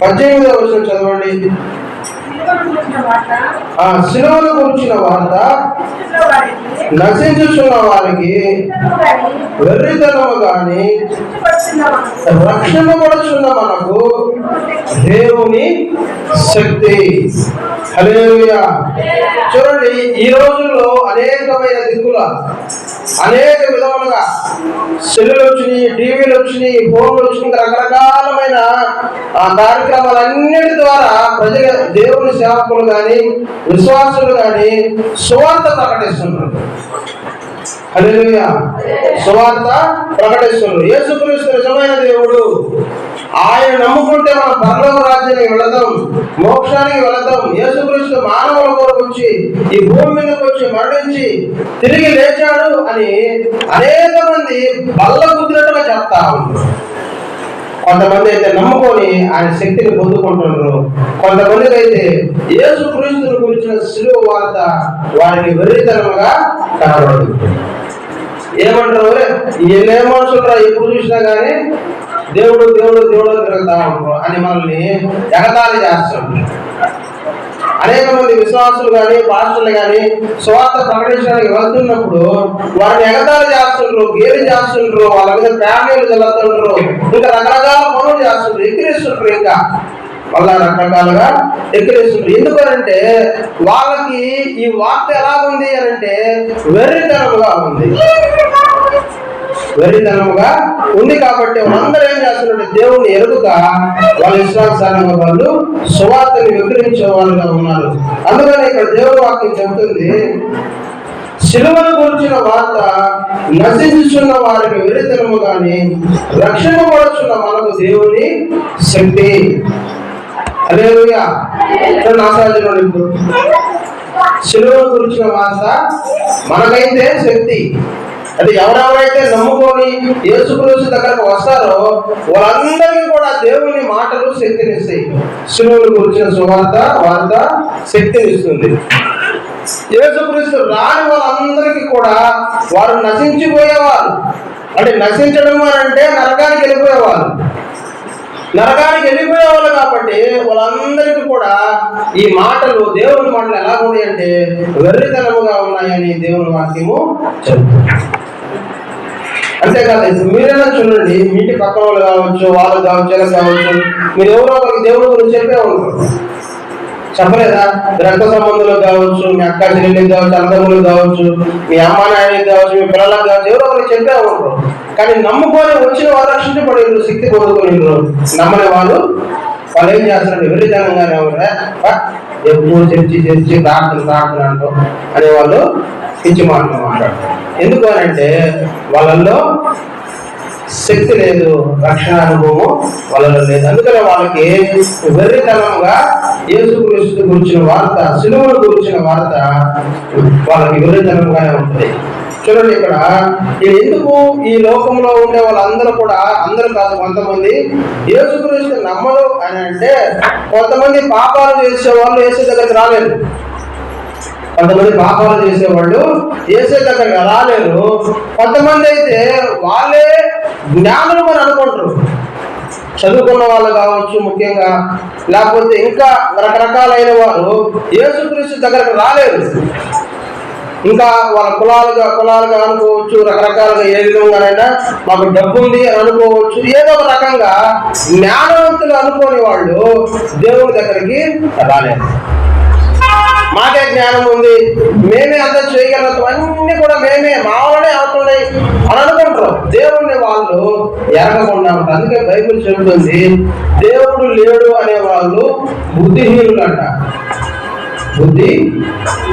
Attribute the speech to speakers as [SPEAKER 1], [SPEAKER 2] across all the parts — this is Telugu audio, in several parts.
[SPEAKER 1] పద్దెనిమిదవ వచనం చదవండి. ఆ శిలువను గురించిన వార్త నశించుచున్న వారికి వెర్రితనము గాని రక్షణ పడుచున్న మనకు దేవుని శక్తి. చూడండి ఈ రోజుల్లో అనేకమైన దిక్కుల అనేక విధములుగా సెల్లులు వచ్చినాయి టీవీలు వచ్చినాయి ఫోన్లు వచ్చినాయి రకరకాలమైన ఆ కార్యక్రమాలన్నిటి ద్వారా ప్రజల దేవుని సేవకులు కానీ విశ్వాసులు కానీ సువార్త ప్రకటిస్తున్నారు. హల్లెలూయా. సువార్త ప్రకటిస్తున్నారు యేసుక్రీస్తు నిజమైన దేవుడు. ఆయన నమ్ముకుంటే మనం పరలోక రాజ్యానికి వెళదాం మోక్షానికి వెళదాం యేసుక్రీస్తు మానవుల కొరకు వచ్చి ఈ భూమి మీదకి వచ్చి మరణించి తిరిగి లేచాడు అని అనేక మంది బల్ల కుదిరినట్టుగా చెప్తా ఉన్నారు. కొంతమంది అయితే నమ్ముకొని ఆయన శక్తిని పొందుకుంటున్నారు. కొంతమందికి అయితే యేసు క్రీస్తుని గురించిన శిలువ వార్త వారికి వెర్రితనముగా కనబడుతుంది. ఏమంటారు ఏ మనుషులు ఎప్పుడు చూసినా కానీ దేవుడు దేవుడు దేవుడు తిరుగుతా ఉంటారు అని మనల్ని ఎగతాళి చేస్తుంటారు. మంది విశ్వాసులు కానీ పాస్టర్లు కానీ స్వార్థ ప్రకటించడానికి వెళ్తున్నప్పుడు వారిని ఎగతాలు చేస్తుండ్రు గేలు చేస్తుండ్రు వాళ్ళ మీద ఫ్యామిలీలు చల్లుతుండ్రు ఇంకా రకరకాల పనులు చేస్తుండ్రు ఎక్కిరిస్తుండ్రు ఇంకా. వాళ్ళ రకరకాలుగా ఎక్కిరిస్తుండ్రు. ఎందుకనంటే వాళ్ళకి ఈ వార్త ఎలా ఉంది అని అంటే వెర్రితనముగా ఉంది. వెర్రితనముగా ఉంది కాబట్టి వాళ్ళందరూ ఏం చేస్తున్నట్టు దేవుని ఎరుగుక వాళ్ళ ఇష్టానుసారంగా వాళ్ళు సువార్తని వివరించే వాళ్ళుగా ఉన్నారు. అందుకని ఇక్కడ దేవుడు వాక్యం చెబుతుంది శిలువను గురించిన వార్త నశించున్న వారికి వెరితనము కానీ రక్షణ పడుచున్న మనకు దేవుని శక్తి. అదేవిధంగా నాసాజుడు ఇప్పుడు శిలువను గురించిన వార్త మనకైతే శక్తి అంటే ఎవరెవరైతే నమ్ముకొని యేసుక్రీస్తు దగ్గరకు వస్తారో వాళ్ళందరికీ కూడా దేవుని మాటలు శక్తినిస్తాయి. శిలువను గురించిన సువార్త వార్త శక్తినిస్తుంది. యేసుక్రీస్తు రాని వాళ్ళందరికీ కూడా వారు నశించిపోయేవారు. అంటే నశించడం అని అంటే నరకానికి వెళ్ళిపోయేవారు. నరకానికి వెళ్ళిపోయేవాళ్ళు కాబట్టి వాళ్ళందరికీ కూడా ఈ మాటలు దేవుని మాటలు ఎలా ఉన్నాయి అంటే వెర్రితనముగా ఉన్నాయని దేవుని వాక్యము చెబుతుంది అంతేకాదు మీరైనా చూడండి మీ ఇంటి వాళ్ళు కావచ్చు వాళ్ళు కావచ్చు ఎలా కావచ్చు మీరు ఎవరో ఒకరికి దేవుడి గురించి చెప్పే ఉంటారు. చెప్పలేదా? రక్త సంబంధులకు కావచ్చు మీ అక్క చెల్లెళ్ళకి కావచ్చు అన్నదమ్ములకు కావచ్చు మీ అమ్మ నాయనకి కావచ్చు మీ పిల్లలకు కావచ్చు ఎవరో ఒకరికి చెప్పే ఉంటారు. కానీ నమ్ముకొని వచ్చిన వాళ్ళు రక్షించబడి శక్తి పొందుకుని నమ్మని వాళ్ళు వాళ్ళు ఏం చేస్తారు విరుద్ధంగానే ఉంటారు ఎప్పుడు చర్చి చర్చి ప్రార్థన ప్రార్థన అంటాం అనే వాళ్ళు పిచ్చి మాటలు మాట్లాడతారు. ఎందుకు అని అంటే వాళ్ళల్లో శక్తి లేదు రక్షణ అనుభవం వాళ్ళలో లేదు. అందుకనే వాళ్ళకి వెర్రితనంగా యేసుక్రీస్తు గురించిన వార్త సిలువను గురించిన వార్త వాళ్ళకి వెర్రితనంగానే ఉంటుంది. చూడండి ఇక్కడ. ఇది ఎందుకు ఈ లోకంలో ఉండే వాళ్ళందరూ కూడా అందరూ కాదు కొంతమంది యేసుక్రీస్తు నమ్మరు అని అంటే కొంతమంది పాపాలు చేసే వాళ్ళు యేసు దగ్గరికి రాలేదు కొంతమంది పాపాలు చేసేవాళ్ళు ఏసే దగ్గరికి రాలేరు. కొంతమంది అయితే వాళ్ళే జ్ఞానులు అని అనుకుంటారు. చదువుకున్న వాళ్ళు కావచ్చు ముఖ్యంగా లేకపోతే ఇంకా రకరకాలైన వారు యేసుక్రీస్తు దగ్గరకు రాలేరు. ఇంకా వాళ్ళ కులాలుగా కులాలుగా అనుకోవచ్చు రకరకాలుగా ఏ విధంగానైనా మాకు డబ్బు ఉంది అని అనుకోవచ్చు. ఏదో ఒక రకంగా జ్ఞానవంతులు అనుకోని వాళ్ళు దేవుని దగ్గరికి రాలేదు. మాకే జ్ఞానం ఉంది. మేమే అంతా చేయగలుగుతాం. అన్ని కూడా మేమే మావలనే అవుతున్నాయి అని అనుకుంటారు. దేవుణ్ణి వాళ్ళు ఎరగకుండా ఉంటారు. అందుకే బైబిల్ చెబుతుంది దేవుడు లేడు అనే వాళ్ళు బుద్ధిహీనులు అంట బుద్ధి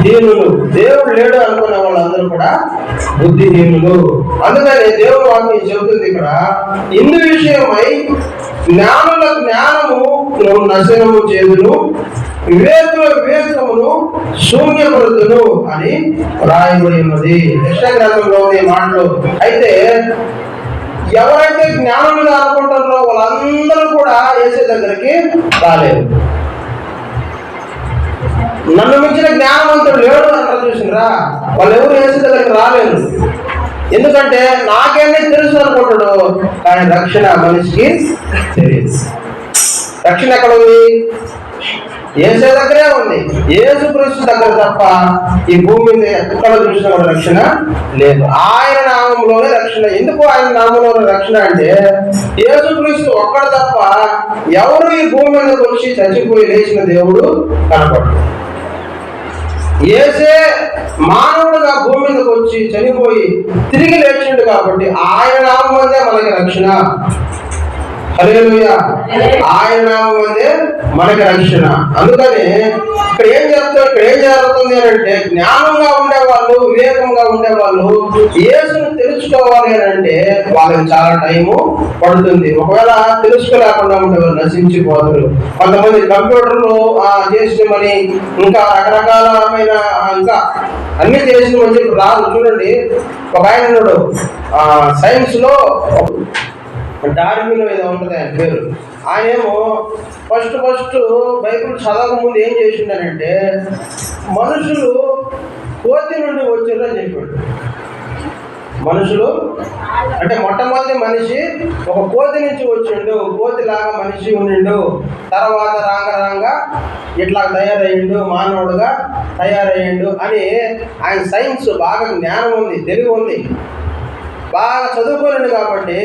[SPEAKER 1] హీనులు. దేవుడు లేడు అనుకున్న వాళ్ళందరూ కూడా బుద్ధిహీనులు అందుకని దేవుడు వాక్యం చెబుతుంది ఇక్కడ ఇందు విషయమై జ్ఞానుల జ్ఞానము నువ్వు నశనము చేదును వివేకుల వివేకమును శూన్యపడుతును అని రాయబడి ఉన్నది. గ్రంథంలో మాటలు. అయితే ఎవరైతే జ్ఞానులుగా అనుకుంటారో వాళ్ళందరూ కూడా వేసే దగ్గరికి రాలేదు. నన్ను మించిన జ్ఞానవంతుడు లేడు అంటారు చూసినరా వాళ్ళు ఎవరు వేసే దగ్గరికి రాలేదు. ఎందుకంటే నాకేమీ తెలుసు అనుకుంటాడు కానీ రక్షణ మనిషికి తెలియదు రక్షణ ఎక్కడ ఉంది? ఏసే దగ్గరే ఉంది. ఏసు క్రీస్తు దగ్గర తప్ప ఈ భూమి మీద ఎక్కడ చూసినా కూడా రక్షణ లేదు. ఆయన నామంలోనే రక్షణ. ఎందుకు ఆయన నామంలోనే రక్షణ అంటే ఏసు క్రీస్తు ఒక్కడ తప్ప ఎవరు ఈ భూమి మీదకి వచ్చి చచ్చిపోయి లేచిన దేవుడు కనపడు ఏసే మానవుడుగా భూమి మీదకి వచ్చి చనిపోయి తిరిగి లేచిండు కాబట్టి ఆయన నామందే మనకి రక్షణ. ఆయన నామం అందే మనకి రక్షణ. అందుకని ఇక్కడ ఏం చెప్తారు? ఇక్కడ ఏం జరుగుతుంది అని అంటే జ్ఞానంగా ఉండేవాళ్ళు వివేకంగా ఉండేవాళ్ళు యేసును తెలుసుకోవాలి అని అంటే వాళ్ళకి చాలా టైము పడుతుంది. ఒకవేళ తెలుసుకోలేకుండా ఉండేవాళ్ళు నశించిపోతారు. కొంతమంది కంప్యూటర్లు ఆ, చేసినమని ఇంకా రకరకాలమైన ఇంకా అన్ని చేసినమని చెప్పి రాదు. చూడండి ఒక ఆయన సైన్స్లో డార్విన్ ఏదో ఉంటుంది ఆయన పేరు. ఆయనేమో ఫస్ట్ ఫస్ట్ బైబిల్ చదవకముందు ఏం చేసిండనంటే మనుషులు కోతి నుండి వచ్చిండ్రు అని చెప్పాడు. మనుషులు అంటే మొట్టమొదటి మనిషి ఒక కోతి నుంచి వచ్చిండు కోతి లాగా మనిషి ఉండిండు తర్వాత రాంగ రాంగ ఇట్లా తయారయ్యిండు మానవుడుగా తయారయ్యిండు అని ఆయన సైన్స్ బాగా జ్ఞానం ఉంది తెలివి ఉంది. బాగా చదువుకోలేడు కాబట్టి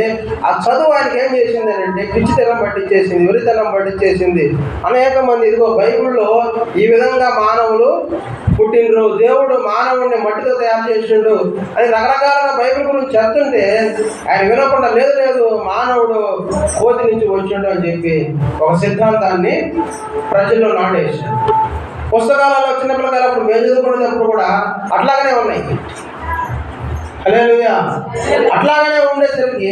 [SPEAKER 1] ఆ చదువు ఆయనకి ఏం చేసింది అంటే పిచ్చితనం పట్టించేసింది విరితనం పట్టించేసింది. అనేక మంది ఇదిగో బైబిల్లో ఈ విధంగా మానవులు పుట్టినరు దేవుడు మానవుడిని మట్టితో తయారు చేసిండు అని రకరకాలుగా బైబిల్ గురించి చెప్తుంటే ఆయన వినకుండా లేదు లేదు మానవుడు కోతి నుంచి వచ్చిండు అని చెప్పి ఒక సిద్ధాంతాన్ని ప్రజల్లో నాటేసాడు పుస్తకాలలో చిన్నపిల్లకాయలు మేము చదువుకునేటప్పుడు కూడా అట్లాగనే ఉన్నాయి. అట్లాగనే ఉండేసరికి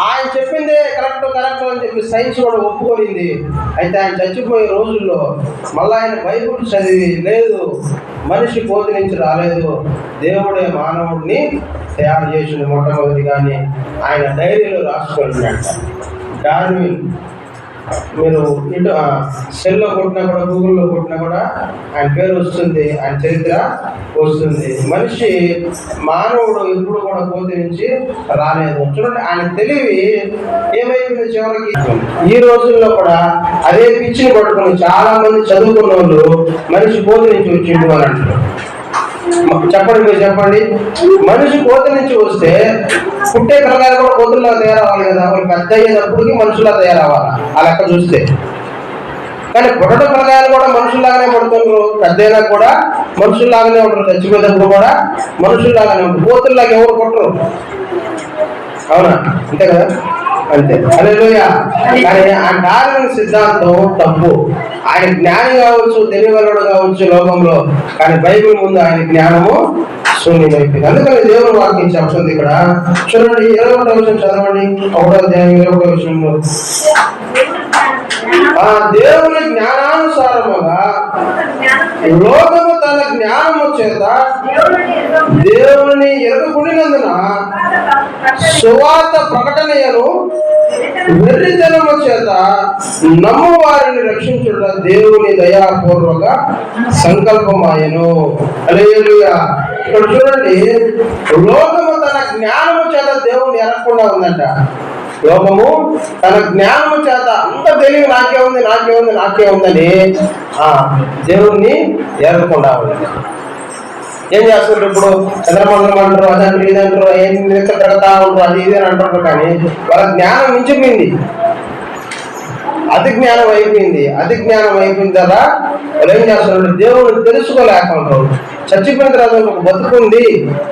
[SPEAKER 1] ఆయన చెప్పిందే కరెక్ట్ కరెక్ట్ అని చెప్పి సైన్స్ కూడా ఒప్పుకొనింది. అయితే ఆయన చచ్చిపోయే రోజుల్లో మళ్ళీ ఆయన బైబుల్ చదివి లేదు మనిషి కోతి నుంచి రాలేదు దేవుడే మానవుడిని తయారు చేసిన మొట్టమొదటి కానీ ఆయన డైరీలో రాసుకుంటున్నట్ట డార్విన్ మీరు ఇటు సెల్లో కొట్టినా కూడా గూగుల్లో కొట్టినా కూడా ఆయన పేరు వస్తుంది ఆయన చరిత్ర వస్తుంది. మనిషి మానవుడు ఎప్పుడు కూడా కోతి నుంచి రాలేదు. చూడండి ఆయన తెలివి ఏమైంది చివరికి? ఈ రోజుల్లో కూడా అదే పిచ్చిని పట్టుకుని చాలా మంది చదువుకున్న వాళ్ళు మనిషి కోతి నుంచి వచ్చిండు అని అంటారు చెప్పండి మీరు చెప్పండి. మనిషి కోత నుంచి వస్తే పుట్టే పిల్లగారు కూడా కోతుల్లా తయారవ్వాలి కదా. వాళ్ళు పెద్ద అయ్యేటప్పటికి మనుషులా తయారవ్వాలి? ఆ లెక్క చూస్తే. కానీ పుట్టడం పిల్లగాయలు కూడా మనుషుల్లాగానే పడుతున్నారు పెద్దయినా కూడా మనుషుల్లాగానే ఉంటారు. చచ్చిపోయేటప్పుడు కూడా మనుషుల్లాగానే ఉంటారు. కోతుల్లాగా ఎవరు కొట్టరు అవునా? అంతే కదా? అంతే కానీ ఆ డార్విన్ సిద్ధాంతం తప్పు. ఆయన జ్ఞాని కావచ్చు తెలియగలడు కావచ్చు లోకంలో కానీ బైబిల్ ముందు ఆయన జ్ఞానము శూన్యమైపోయింది. అందుకని దేవుడు వాక్యం చెప్తుంది ఇక్కడ. చూడండి ఇరవై ఒకటో విషయం చదవండి. ఒకటో అధ్యాయం ఇరవై ఒకటో విషయంలో ఆ దేవుని జ్ఞానానుసారముగా లోకము తన జ్ఞానము చేత దేవుని ఎరుగుకుడినందున సువార్త ప్రకటనయను వెర్రితనము చేత నమ్ము వారిని రక్షించుట దేవుని దయాపూర్వక సంకల్పమాయను. హల్లెలూయా. ఇక్కడ చూడండి లోకము తన జ్ఞానము చేత దేవుని ఎరగకుండా ఉందంట. లోకము తన జ్ఞానము చేత అంత తెలివి నాకే ఉంది నాకే ఉంది నాకే ఉందని ఆ దేవుణ్ణి ఎరగకుండా ఉంది ఏం చేస్తుంటారు ఇప్పుడు? చంద్రమండలం అంటారు అదంటారు ఇదంటారు ఏం లెక్క తిరగతా ఉంటారు అది ఇది అని అంటారు కానీ వాళ్ళ జ్ఞానం మించిపోయింది. అతి జ్ఞానం అయిపోయింది అతి జ్ఞానం అయిపోయిన తర్వాత వాళ్ళు ఏం చేస్తున్నారు దేవుడు తెలుసుకోలేకుండా చచ్చిపోయిన తర్వాత ఒక బతుకుంది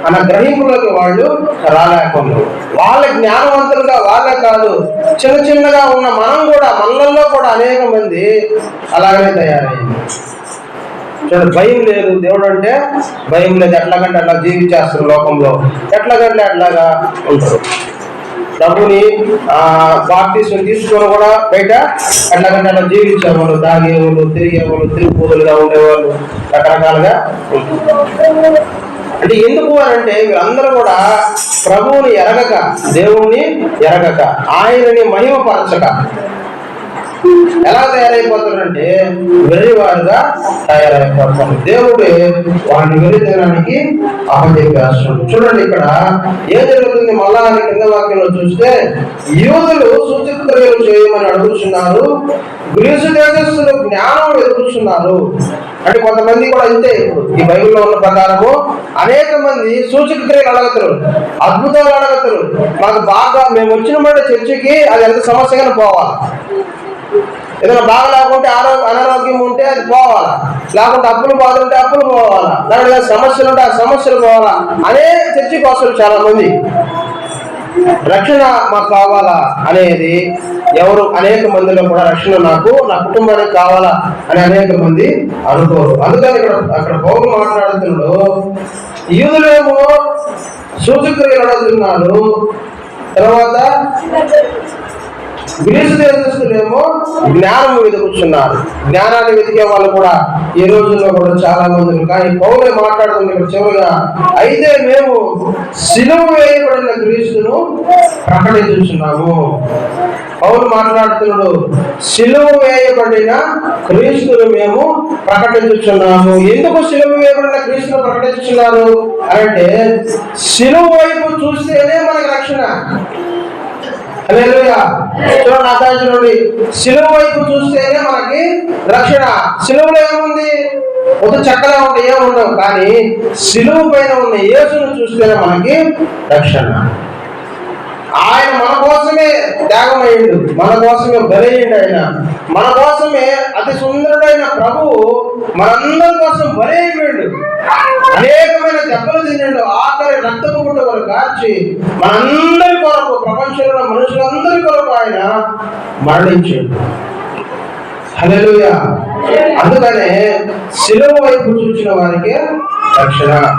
[SPEAKER 1] అన్న గ్రహింపులకు వాళ్ళు రాలేకుండా వాళ్ళ జ్ఞానవంతులుగా వాళ్ళే కాదు. చిన్న చిన్నగా ఉన్న మనం కూడా మనలలో కూడా అనేక మంది అలాగనే తయారయ్యింది భయం లేదు. దేవుడు అంటే భయం లేదు. ఎట్లాగంటే అట్లా జీవించేస్తారు లోకంలో. ఎట్లాగంటే అట్లాగా ఉంటారు. డబ్బుని ఆ తీసుకొని కూడా బయట ఎట్లాగంటే అట్లా జీవించేవాళ్ళు తాగేవాళ్ళు తిరిగేవాళ్ళు తిరుగుబోదులుగా ఉండేవాళ్ళు రకరకాలుగా అంటే ఎందుకు అని అంటే వీళ్ళందరూ కూడా ప్రభువుని ఎరగక దేవుణ్ణి ఎరగక ఆయనని మహిమపరచక ఎలా తయారైపోతారంటే వెర్రివారుగా తయారైపోతారు. దేవుడే వాడిని వెర్రితనానికి అపజెప్పేస్తాడు చూడండి ఇక్కడ ఏం జరుగుతుంది? మళ్ళా అని కింద వాక్యంలో చూస్తే యూదులు సూచక క్రియలు చేయమని అడుగుతున్నారు. గ్రీసు దేశస్తులు జ్ఞానం ఎదుగుతున్నారు. అంటే కొంతమంది కూడా అంతే ఇప్పుడు. ఈ బైబిల్లో ఉన్న ప్రకారము అనేక మంది సూచక క్రియలు అడగతారు అద్భుతాలు అడగతారు. మాకు బాగా మేము వచ్చిన మాట చర్చికి అది ఎంత సమస్యగానే పోవాలి. ఏదైనా బాగా లేకుంటే ఆరోగ్య అనారోగ్యం ఉంటే అది పోవాలా? లేకుంటే అప్పులు బాధలుంటే అప్పులు పోవాలా? లేకుంటే సమస్యలు ఉంటే ఆ సమస్యలు పోవాలా? అనే చర్చి వస్తారు చాలా మంది రక్షణ మాకు కావాలా అనేది ఎవరు అనేక మందిలో కూడా రక్షణ నాకు నా కుటుంబానికి కావాలా అని అనేక మంది అనుకోరు. అందుకని ఇక్కడ అక్కడ పౌరులు మాట్లాడుతున్నాడు యూదులేమో సూచక్రియలు అడుగుతున్నారు. తర్వాత గ్రీసు దేశస్తులేమో జ్ఞానం వెతుకుతున్నారు జ్ఞానాన్ని వెతికే వాళ్ళు కూడా ఈ రోజుల్లో కూడా చాలా మంది ఉన్నారు. కానీ పౌలే మాట్లాడుతుంది ఇక్కడ చివరిగా అయితే మేము సిలువ వేయబడిన గ్రీసును ప్రకటించున్నాము పౌలు మాట్లాడుతున్నాడు సిలువ వేయబడిన క్రీస్తును మేము ప్రకటించుచున్నాము. ఎందుకు సిలువ వేయబడిన క్రీస్తును ప్రకటించున్నారు అంటే సిలువ వైపు చూస్తేనే మనకి రక్షణ. చూడండి ఆకాశం నుండి. శిలువ వైపు చూస్తేనే మనకి రక్షణ. సిలువలో ఏముంది? ఒక చక్కగా ఉంటే ఏముండవు కానీ సిలువ పైన ఉన్న యేసును చూస్తేనే మనకి రక్షణ. ఆయన మన కోసమే త్యాగమయ్యిండు మన కోసమే బలయ్యండు ఆయన మన కోసమే అతి సుందరుడైన ప్రభువు మనందరి కోసం బలైపోయాడు అనేకమైన దెబ్బలు తిన్నాడు ఆఖరి రక్తపు వారి కాచి మనందరి కొరకు ప్రపంచంలో మనుషులందరి కొరకు ఆయన మరణించాడు. హల్లెలూయా. అందుకనే శిలువ వైపు చూసిన వారికి రక్షణ.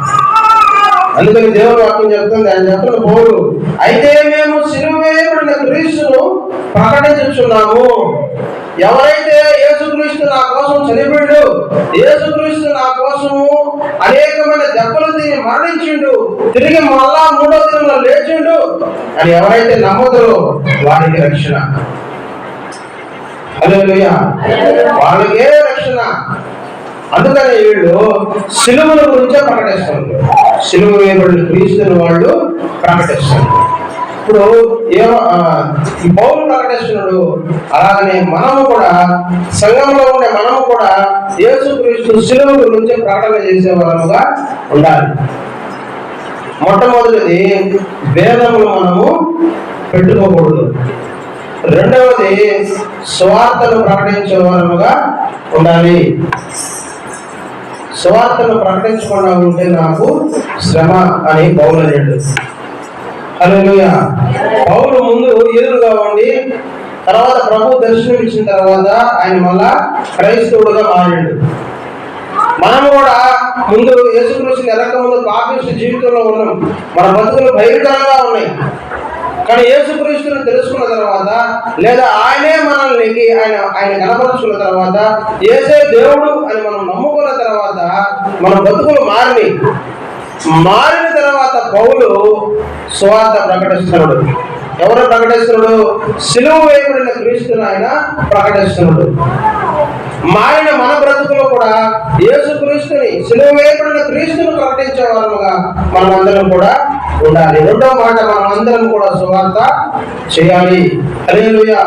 [SPEAKER 1] అందుకని దేవుడు వాక్యం చెప్తుంది ఆయన చెప్తున్న పౌరు అయితే మేము సిలువేయబడిన క్రీస్తును ప్రకటించుచున్నాము. ఎవరైతే యేసుక్రీస్తు నా కోసం చనిపోయాడు యేసుక్రీస్తు నా కోసము అనేకమైన దెబ్బలు తిని మరణించిండు తిరిగి మళ్ళా మూడో దినంలో లేచిండు. అని ఎవరైతే నమ్మదురో వారికి రక్షణ. హల్లెలూయా. వాళ్ళకే రక్షణ. అందుకని వీళ్ళు సిలువల గురించే ప్రకటిస్తారు సిలువ వేయబడిన క్రీస్తుని వాళ్ళు ప్రకటిస్తారు ఇప్పుడు ఏమో ఈ పౌరులు ప్రకటిస్తున్నాడు అలాగనే మనము కూడా సంఘంలో ఉండే మనము కూడా యేసు క్రీస్తు సిలువ గురించి ప్రకటన చేసే వాళ్ళుగా ఉండాలి. మొట్టమొదటిది భేదములు మనము పెట్టుకోకూడదు. రెండవది స్వార్థను ప్రకటించే వారముగా ఉండాలి. సువార్తను ప్రకటించకుండా ఉంటే నాకు శ్రమ అని పౌలు అన్నాడు హల్లెలూయా. పౌలు ముందు ఎదురుగా ఉండి తర్వాత ప్రభు దర్శనం ఇచ్చిన తర్వాత ఆయన మళ్ళా క్రైస్తవుడుగా మారాడు. మనం కూడా ముందు యేసుకృష్ణ ఎరక ముందు పాపిష్టి జీవితంలో ఉన్నాం. మన బతుకులు భయంకరంగా ఉన్నాయి. కానీ యేసుక్రీస్తుని తెలుసుకున్న తర్వాత లేదా ఆయనే మనల్ని ఆయన ఆయన కనపరుచుకున్న తర్వాత ఏసే దేవుడు అని మనం నమ్ముకున్న తర్వాత మన బతుకులు మారిని. మారిన తర్వాత పౌలు స్వార్థ ప్రకటిస్తున్నాడు. ఎవరు ప్రకటిస్తున్నాడు? సిలువు వేయబడిన క్రీస్తుని ఆయన ప్రకటిస్తున్నాడు. మారిన మన బ్రతుకులు కూడా యేసు క్రీస్తుని సిలువ వేయబడిన క్రీస్తుని ప్రకటించే వారముగా మనమందరం కూడా ఉండాలి. రెండో మాట మనమందరం కూడా సువార్త చేయాలి. హల్లెలూయా.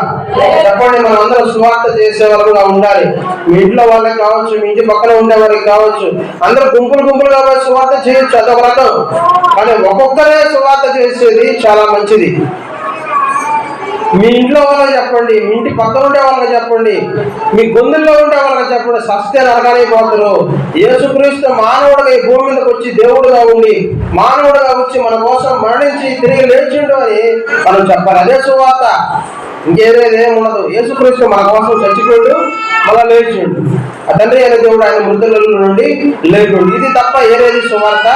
[SPEAKER 1] చెప్పండి మనం అందరం సువార్త చేసే వారముగా ఉండాలి. మీ ఇంట్లో వాళ్ళకి కావచ్చు మీ ఇంటి పక్కన ఉండే వారికి కావచ్చు అందరూ గుంపులు గుంపులుగా సువార్త చేయొచ్చు అదొక రకం. కానీ ఒక్కొక్కరే సువార్త చేసేది చాలా మంచిది. మీ ఇంట్లో వాళ్ళకి చెప్పండి మీ ఇంటి పక్కన ఉండే వాళ్ళకి చెప్పండి మీ గొంతుల్లో ఉండే వాళ్ళకి చెప్పండి సస్తే నరకానికి పోతారు. యేసుక్రీస్తు మానవుడిగా ఈ భూమి మీదకి వచ్చి దేవుడుగా ఉండి మానవుడుగా వచ్చి మన కోసం మరణించి తిరిగి లేచిండు అని మనం చెప్పాలి. అదే సువార్త. ఇంకేదేది ఉండదు. యేసుక్రీస్తు మన కోసం చచ్చిపోయాడు మళ్ళా లేచిండు. ఆ తండ్రి అయిన దేవుడు ఆయన మృతుల నుండి లేకుండు ఇది తప్ప ఏదేది సువార్త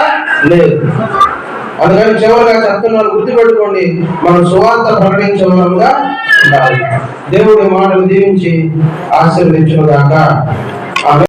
[SPEAKER 1] లేదు. అందుకని చివరిగా చెప్తున్నాను గుర్తుపెట్టుకోండి మనం సువార్త ప్రకటించడంగా ఉండాలి. దేవుడి మాటలు దీవించి ఆశీర్వదించుగాక